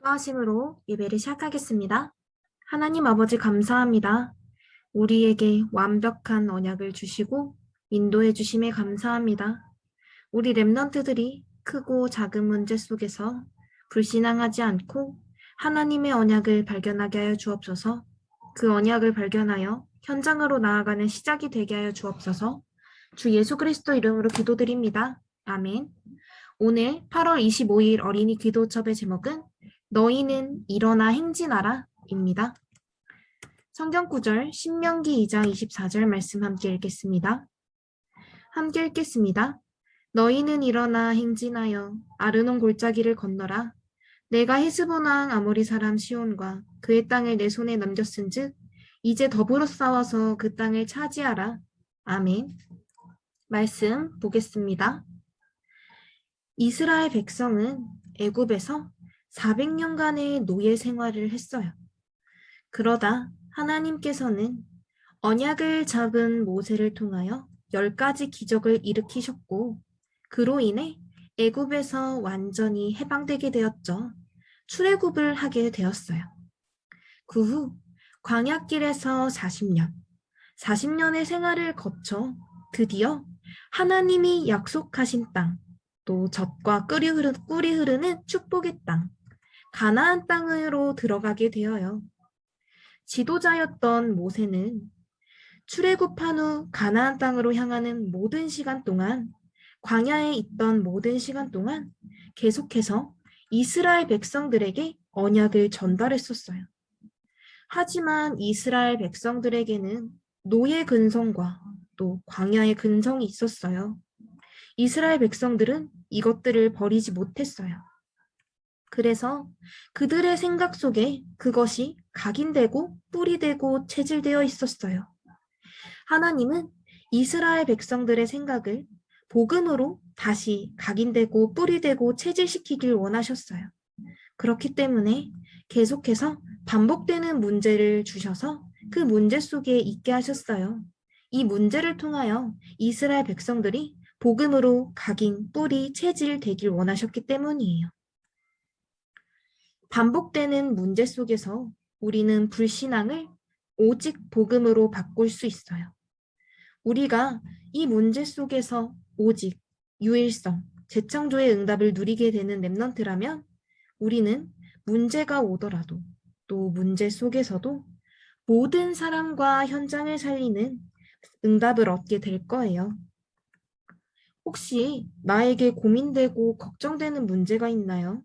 기도하심으로 예배를 시작하겠습니다. 하나님 아버지 감사합니다. 우리에게 완벽한 언약을 주시고 인도해 주심에 감사합니다. 우리 랩런트들이 크고 작은 문제 속에서 불신앙하지 않고 하나님의 언약을 발견하게 하여 주옵소서. 그 언약을 발견하여 현장으로 나아가는 시작이 되게 하여 주옵소서. 주 예수 그리스도 이름으로 기도드립니다. 아멘. 오늘 8월 25일 어린이 기도첩의 제목은 너희는 일어나 행진하라 입니다. 성경 구절 신명기 2장 24절 말씀 함께 읽겠습니다. 함께 읽겠습니다. 너희는 일어나 행진하여 아르논 골짜기를 건너라. 내가 헤스본 왕 아모리 사람 시온과 그의 땅을 내 손에 넘겼은즉 이제 더불어 싸워서 그 땅을 차지하라. 아멘. 말씀 보겠습니다. 이스라엘 백성은 애굽에서 400년간의 노예 생활을 했어요. 그러다 하나님께서는 언약을 잡은 모세를 통하여 열 가지 기적을 일으키셨고 그로 인해 애굽에서 완전히 해방되게 되었죠. 출애굽을 하게 되었어요. 그 후 광야길에서 40년, 40년의 생활을 거쳐 드디어 하나님이 약속하신 땅, 또 젖과 꿀이 흐르는 축복의 땅, 가나안 땅으로 들어가게 되어요. 지도자였던 모세는 출애굽한 후 가나안 땅으로 향하는 모든 시간 동안 광야에 있던 모든 시간 동안 계속해서 이스라엘 백성들에게 언약을 전달했었어요. 하지만 이스라엘 백성들에게는 노예 근성과 또 광야의 근성이 있었어요. 이스라엘 백성들은 이것들을 버리지 못했어요. 그래서 그들의 생각 속에 그것이 각인되고 뿌리되고 체질되어 있었어요. 하나님은 이스라엘 백성들의 생각을 복음으로 다시 각인되고 뿌리되고 체질시키길 원하셨어요. 그렇기 때문에 계속해서 반복되는 문제를 주셔서 그 문제 속에 있게 하셨어요. 이 문제를 통하여 이스라엘 백성들이 복음으로 각인, 뿌리, 체질 되길 원하셨기 때문이에요. 반복되는 문제 속에서 우리는 불신앙을 오직 복음으로 바꿀 수 있어요. 우리가 이 문제 속에서 오직 유일성, 재창조의 응답을 누리게 되는 랩넌트라면 우리는 문제가 오더라도 또 문제 속에서도 모든 사람과 현장을 살리는 응답을 얻게 될 거예요. 혹시 나에게 고민되고 걱정되는 문제가 있나요?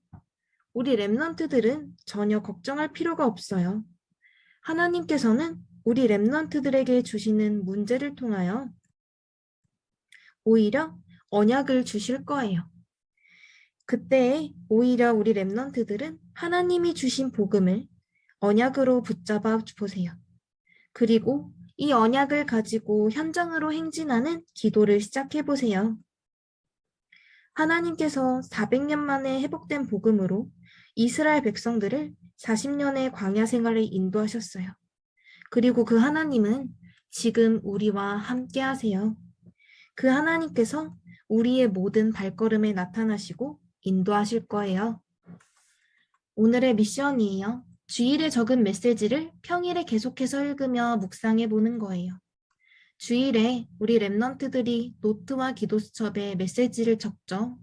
우리 랩넌트들은 전혀 걱정할 필요가 없어요. 하나님께서는 우리 랩넌트들에게 주시는 문제를 통하여 오히려 언약을 주실 거예요. 그때 오히려 우리 랩넌트들은 하나님이 주신 복음을 언약으로 붙잡아 보세요. 그리고 이 언약을 가지고 현장으로 행진하는 기도를 시작해 보세요. 하나님께서 400년 만에 회복된 복음으로 이스라엘 백성들을 40년의 광야 생활을 인도하셨어요. 그리고 그 하나님은 지금 우리와 함께 하세요. 그 하나님께서 우리의 모든 발걸음에 나타나시고 인도하실 거예요. 오늘의 미션이에요. 주일에 적은 메시지를 평일에 계속해서 읽으며 묵상해 보는 거예요. 주일에 우리 랩넌트들이 노트와 기도수첩에 메시지를 적죠.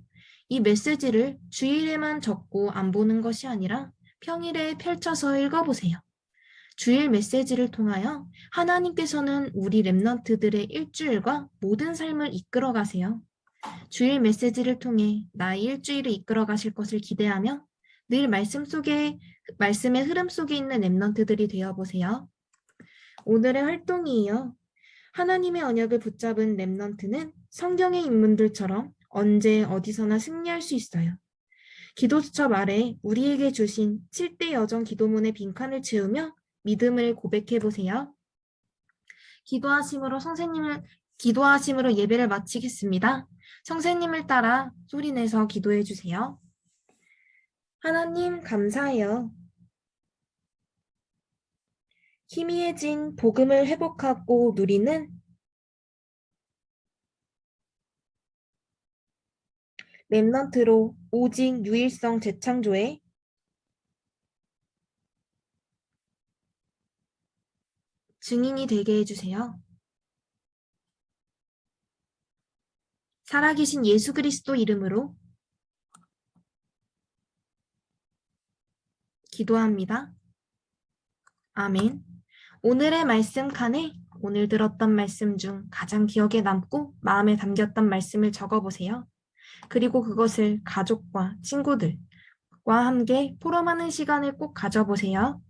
이 메시지를 주일에만 적고 안 보는 것이 아니라 평일에 펼쳐서 읽어보세요. 주일 메시지를 통하여 하나님께서는 우리 랩넌트들의 일주일과 모든 삶을 이끌어 가세요. 주일 메시지를 통해 나의 일주일을 이끌어 가실 것을 기대하며 늘 말씀 속에 말씀의 흐름 속에 있는 랩넌트들이 되어 보세요. 오늘의 활동이에요. 하나님의 언약을 붙잡은 랩넌트는 성경의 인물들처럼 언제 어디서나 승리할 수 있어요. 기도수첩 아래 우리에게 주신 7대 여정 기도문의 빈칸을 채우며 믿음을 고백해 보세요. 기도하심으로 선생님을 기도하심으로 예배를 마치겠습니다. 선생님을 따라 소리내서 기도해 주세요. 하나님 감사해요. 희미해진 복음을 회복하고 누리는 랩넌트로 오직 유일성 재창조에 증인이 되게 해주세요. 살아계신 예수 그리스도 이름으로 기도합니다. 아멘. 오늘의 말씀 칸에 오늘 들었던 말씀 중 가장 기억에 남고 마음에 담겼던 말씀을 적어보세요. 그리고 그것을 가족과 친구들과 함께 포럼하는 시간을 꼭 가져보세요.